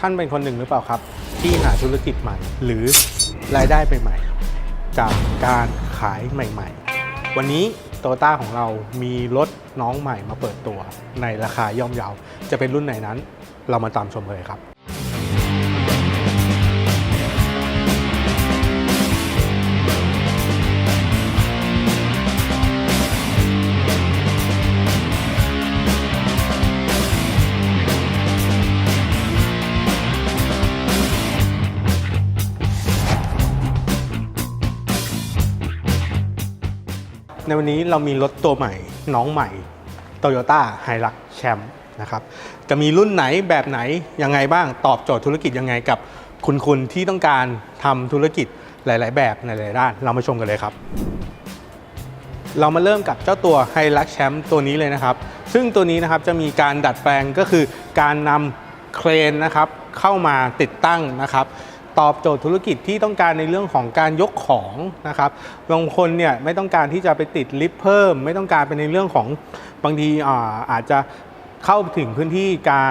ท่านเป็นคนหนึ่งหรือเปล่าครับ ที่หาธุรกิจใหม่ หรือรายได้ใหม่ๆจากการขายใหม่ๆ วันนี้โตต้าของเรามีรถน้องใหม่มาเปิดตัวในราคาย่อมเยา จะเป็นรุ่นไหนนั้น เรามาตามชมเลยครับ ในวันนี้เรามีรถตัวใหม่ น้องใหม่ Toyota h i l u x Champ นะครับ จะมีรุ่นไหนแบบไหน ยังไงบ้างตอบโจทย์ธุรกิจยังไงกับคุณคุณที่ต้องการทำธุรกิจหลาย ๆ แบบในหลายๆด้าน เรามาชมกันเลยครับ เรามาเริ่มกับเจ้าตัว h i l u x Champ ตัวนี้เลยนะครับ ซึ่งตัวนี้นะครับจะมีการดัดแปลงก็คือการนำเครนนะครับเข้ามาติดตั้งนะครับ ตอบโจทย์ธุรกิจที่ต้องการในเรื่องของการยกของนะครับบางคนเนี่ยไม่ต้องการที่จะไปติดลิฟต์เพิ่ม ไม่ต้องการเป็นในเรื่องของบางทีอาอาจจะเข้าถึงพื้นที่การ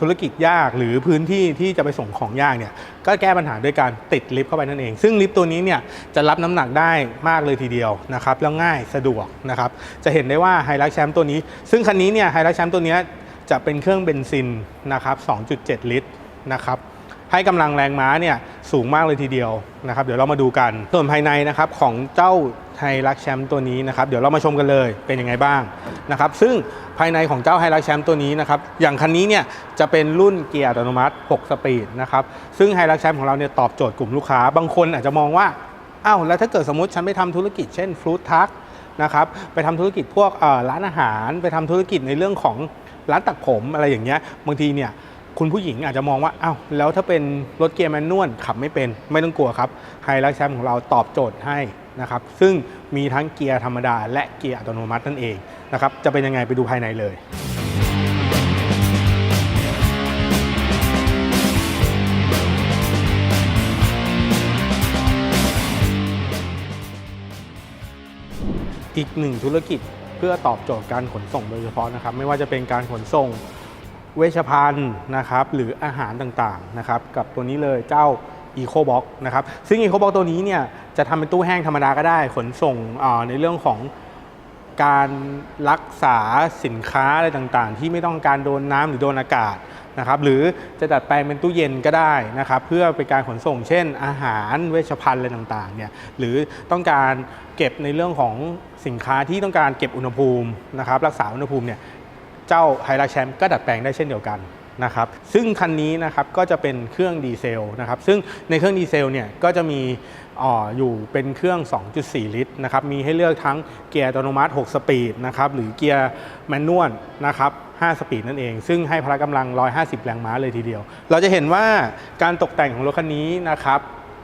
ธุรกิจยากหรือพื้นที่ที่จะไปส่งของยากเนี่ยก็แก้ปัญหาด้วยการติดลิฟต์เข้าไปนั่นเอง ซึ่งลิฟต์ตัวนี้เนี่ยจะรับน้ำหนักได้มากเลยทีเดียวนะครับแล้วง่ายสะดวกนะครับจะเห็นได้ว่าไฮรักแชมป์ตัวนี้ ซึ่งคันนี้เนี่ยไฮรักแชมป์ตัวเนี้ยจะเป็นเครื่องเบนซินนะครับ 2.7 ลิตรนะครับ ให้กำลังแรงม้าเนี่ยสูงมากเลยทีเดียวนะครับเดี๋ยวเรามาดูกันส่วนภายในนะครับของเจ้าไฮรักแชมป์ตัวนี้นะครับเดี๋ยวเรามาชมกันเลยเป็นยังไงบ้างนะครับซึ่งภายในของเจ้าไฮรักแชมป์ตัวนี้นะครับอย่างคันนี้เนี่ยจะเป็นรุ่นเกียร์อัตโนมัติ 6 สปีดนะครับซึ่งไฮรักแชมป์ของเราเนี่ยตอบโจทย์กลุ่มลูกค้า บางคนอาจจะมองว่าอ้าวแล้วถ้าเกิดสมมติฉันไปทำธุรกิจเช่นฟรุตทักนะครับไปทำธุรกิจพวกร้านอาหาร ไปทำธุรกิจในเรื่องของร้านตัดผมอะไรอย่างเงี้ยบางทีเนี่ย คุณผู้หญิงอาจจะมองว่าอ้าวแล้วถ้าเป็นรถเกียร์แมนนวลขับไม่เป็นไม่ต้องกลัวครับไฮรักแชมป์ของเราตอบโจทย์ให้นะครับซึ่งมีทั้งเกียร์ธรรมดา และเกียร์อัตโนมัตินั่นเองนะครับจะเป็นยังไงไปดูภายในเลยอีกหนึ่งธุรกิจเพื่อตอบโจทย์การขนส่งโดยเฉพาะนะครับ ไม่ว่าจะเป็นการขนส่ง เวชภัณฑ์นะครับหรืออาหารต่างๆนะครับกับตัวนี้เลยเจ้า EcoBox นะครับซึ่ง EcoBox ตัวนี้เนี่ยจะทำเป็นตู้แห้งธรรมดาก็ได้ ขนส่งในเรื่องของการรักษาสินค้าอะไรต่างๆ ที่ไม่ต้องการโดนน้ำหรือโดนอากาศนะครับหรือจะดัดแปลงเป็นตู้เย็นก็ได้นะครับเพื่อเป็นการขนส่งเช่น อาหารเวชภัณฑ์อะไรต่างๆเนี่ยหรือต้องการเก็บในเรื่องของสินค้าที่ต้องการเก็บอุณหภูมินะครับรักษาอุณหภูมิเนี่ย เจ้าไฮรักแชมป์ก็ดัดแปลงได้เช่นเดียวกันนะครับซึ่งคันนี้นะครับก็จะเป็นเครื่องดีเซลนะครับซึ่งในเครื่องดีเซลเนี่ยก็จะมีอออยู่เป็นเครื่อง 2.4 ลิตรนะครับมีให้เลือกทั้งเกียร์อัตโนมัติ 6 สปีดนะครับหรือเกียร์แมนนวลนะครับ5สปีดนั่นเอง ซึ่งให้พละกำลัง 150 แรงม้าเลยทีเดียว เราจะเห็นว่าการตกแต่งของรถคันนี้นะครับ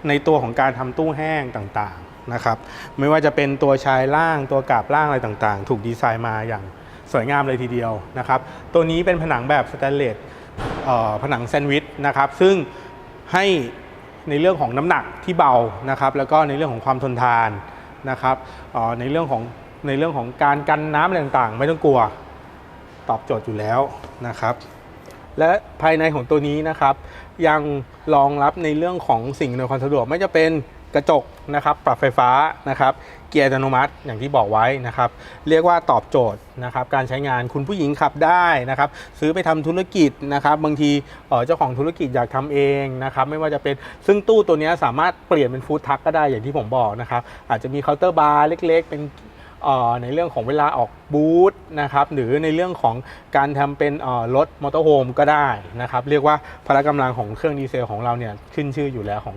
ในตัวของการทำตู้แห้งต่างๆนะครับไม่ว่าจะเป็นตัวชายล่างตัวกาบล่างอะไรต่างๆ ถูกดีไซน์มาอย่าง สวยงามเลยทีเดียวนะครับ ตัวนี้เป็นผนังแบบสแตนเลสผนังแซนด์วิชนะครับ ซึ่งให้ในเรื่องของน้ำหนักที่เบานะครับ แล้วก็ในเรื่องของความทนทานนะครับในเรื่องของในเรื่องของการกันน้ำอะไรต่างๆ ไม่ต้องกลัวตอบโจทย์อยู่แล้วนะครับ และภายในของตัวนี้นะครับ ยังรองรับในเรื่องของสิ่งอำนวยความสะดวกไม่จะเป็น กระจกนะครับ ปรับไฟฟ้านะครับ เกียร์อัตโนมัติอย่างที่บอกไว้นะครับ เรียกว่าตอบโจทย์นะครับ การใช้งานคุณผู้หญิงขับได้นะครับ ซื้อไปทำธุรกิจนะครับ บางทีเเจ้าของธุรกิจอยากทำเองนะครับ ไม่ว่าจะเป็นซึ่งตู้ตัวนี้สามารถเปลี่ยนเป็นฟู้ดทักก็ได้อย่างที่ผมบอกนะครับ อาจจะมีเคาน์เตอร์บาร์เล็ก ๆ เป็นในเรื่องของเวลาออกบูธนะครับหรือในเรื่องของการทำเป็นรถมอเตอร์โฮมก็ได้นะครับ เรียกว่าพละกำลังของเครื่องดีเซลของเราเนี่ยขึ้นชื่ออยู่แล้วของ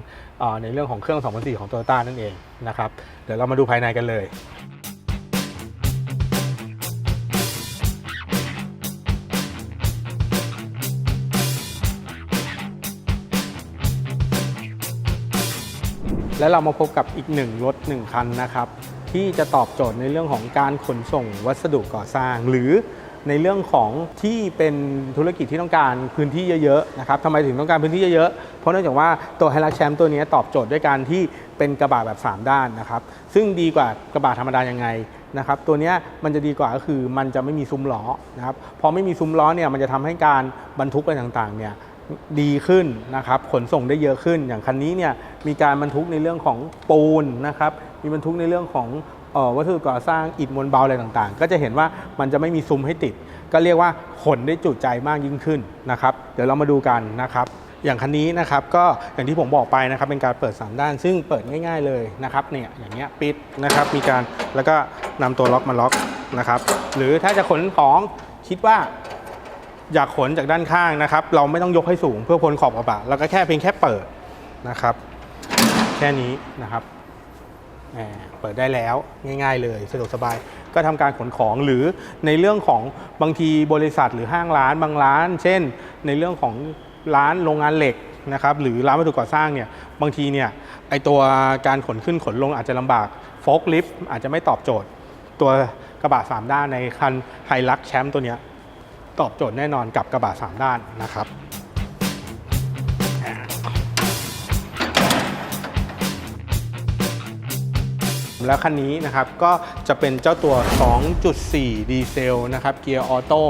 ในเรื่องของเครื่อง 2004 ของโตโยต้านั่นเองนะครับเดี๋ยวเรามาดูภายในกันเลยและเรามาพบกับอีกหนึ่งรถหนึ่งคันนะครับ ที่จะตอบโจทย์ในเรื่องของการขนส่งวัสดุก่อสร้าง หรือ ในเรื่องของที่เป็นธุรกิจที่ต้องการพื้นที่เยอะๆนะครับทำไมถึงต้องการพื้นที่เยอะๆ เพราะเนื่องจากว่าตัวไฮรักแชมป์ตัวนี้ตอบโจทย์ด้วยการที่เป็นกระบะแบบ 3 ด้านนะครับซึ่งดีกว่ากระบะธรรมดายังไงนะครับตัวนี้มันจะดีกว่าก็คือมันจะไม่มีซุ้มล้อนะครับพอไม่มีซุ้มล้อเนี่ยมันจะทำให้การบรรทุกอะไรต่างๆเนี่ยดีขึ้นนะครับขนส่งได้เยอะขึ้นอย่างคันนี้เนี่ยมีการบรรทุกในเรื่องของปูนนะครับมีบรรทุกในเรื่องของ วัสดุก่อสร้างอิฐมวลเบาอะไรต่างๆ ก็จะเห็นว่ามันจะไม่มีซุ้มให้ติด ก็เรียกว่าขนได้จุใจมากยิ่งขึ้นนะครับ เดี๋ยวเรามาดูกันนะครับอย่างคันนี้นะครับก็อย่างที่ผมบอกไปนะครับเป็นการเปิด 3 ด้าน ซึ่งเปิดง่ายๆเลยนะครับเนี่ยอย่างเงี้ยปิดนะครับมีการแล้วก็นำตัวล็อกมาล็อกนะครับหรือถ้าจะขนของคิดว่า อยากขนจากด้านข้างนะครับ เราไม่ต้องยกให้สูงเพื่อพ้นขอบกระบะเราก็แค่เพียงแค่เปิดนะครับ แค่นี้นะครับ เปิดได้แล้วง่าย ๆ เลยสะดวกสบายก็ทำการขนของหรือในเรื่องของบางทีบริษัทหรือห้างร้านบางร้าน เช่น ในเรื่องของร้านโรงงานเหล็กนะครับหรือร้านวัสดุก่อสร้างเนี่ยบางทีเนี่ยไอตัวการขนขึ้นขนลงอาจจะลำบากโฟกลิฟต์อาจจะไม่ตอบโจทย์ ตัวกระบะสามด้านในคันไฮลักแชมป์ตัวเนี้ยตอบโจทย์แน่นอนกับกระบะสามด้านนะครับ แล้วคันนี้นะครับก็จะเป็นเจ้าตัว 2.4 ดีเซลนะครับเกียร์ออโต้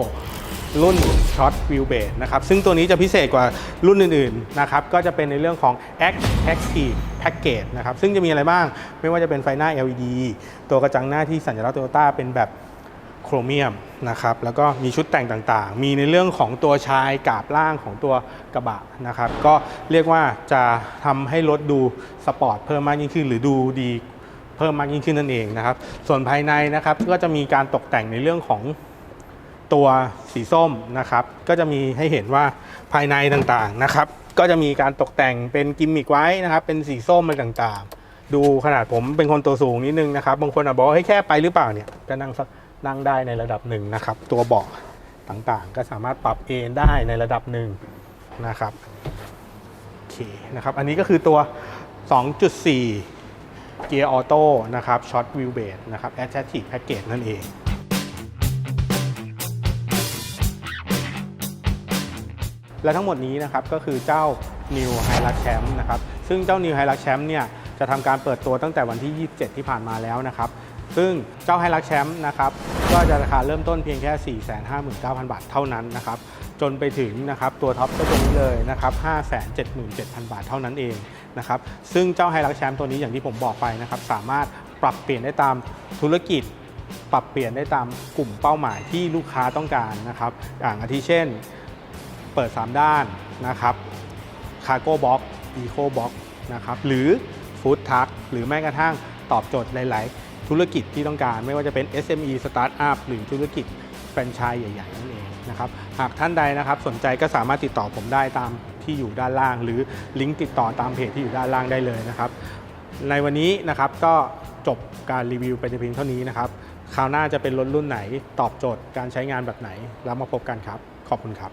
รุ่นช็อตวิวเบสนะครับซึ่งตัวนี้จะพิเศษกว่ารุ่นอื่นๆนะครับก็จะเป็นในเรื่องของ Act Active Package นะครับซึ่งจะมีอะไรบ้างไม่ว่าจะเป็นไฟหน้า LED ตัวกระจังหน้าที่สัญลักษณ์โตโยต้าเป็นแบบโครเมียมนะครับแล้วก็มีชุดแต่งต่างๆ มีในเรื่องของตัวชายกาบล่างของตัวกระบะนะครับก็เรียกว่าจะทำให้รถดูสปอร์ตเพิ่มมากยิ่งขึ้นหรือดูดี เพิ่มมากยิ่งขึ้นนั่นเองนะครับ ส่วนภายในนะครับก็จะมีการตกแต่งในเรื่องของตัวสีส้มนะครับ ก็จะมีให้เห็นว่าภายในต่างๆนะครับ ก็จะมีการตกแต่งเป็นกิมมิกไว้นะครับ เป็นสีส้มอะไรต่างๆ ดูขนาดผมเป็นคนตัวสูงนิดนึงนะครับ บางคนอาจบอกให้แค่ไปหรือเปล่าเนี่ยก็นั่งสักนั่งได้ในระดับหนึ่งนะครับ ตัวเบาะต่างๆ ก็สามารถปรับเอนได้ในระดับหนึ่งนะครับโอเคนะครับ อันนี้ก็คือตัว 2.4 เกียร์ออโต้นะครับช็อตวิวเบสนะครับ Adaptive Package นั่นเองและทั้งหมดนี้นะครับก็คือเจ้า New h i l u x Champ นะครับซึ่งเจ้า New h i l u x Champ เนี่ยจะทำการเปิดตัวตั้งแต่วันที่ 27 ที่ผ่านมาแล้วนะครับซึ่งเจ้า h i l u x Champ นะครับก็จะราคาเริ่มต้นเพียงแค่ 459,000 บาทเท่านั้นนะครับ จนไปถึงนะครับตัวท็อปก็ตัวนี้เลยนะครับ 577,000 บาทเท่านั้นเองนะครับซึ่งเจ้า h i l u x Champ ตัวนี้อย่างที่ผมบอกไปนะครับสามารถปรับเปลี่ยนได้ตามธุรกิจ ปรับเปลี่ยนได้ตามกลุ่มเป้าหมายที่ลูกค้าต้องการนะครับอย่างอาทิเช่น เปิด 3 ด้านนะครับคาร์โก้บ็อกอีโคบ็อกนะครับหรือฟู้ดทักหรือแม้กระทั่งตอบโจทย์หลาย ๆ ธุรกิจที่ต้องการไม่ว่าจะเป็น SME Startup หรือธุรกิจแฟรนไชส์ใหญ่ ๆ นั่นเอง นะครับ หากท่านใดนะครับสนใจก็สามารถติดต่อผมได้ตามที่อยู่ด้านล่าง หรือลิงก์ติดต่อตามเพจที่อยู่ด้านล่างได้เลยนะครับ ในวันนี้นะครับก็จบการรีวิวไปแต่เพียงเท่านี้นะครับคราวหน้าจะเป็นรถรุ่นไหนตอบโจทย์การใช้งานแบบไหน แล้วมาพบกันครับ ขอบคุณครับ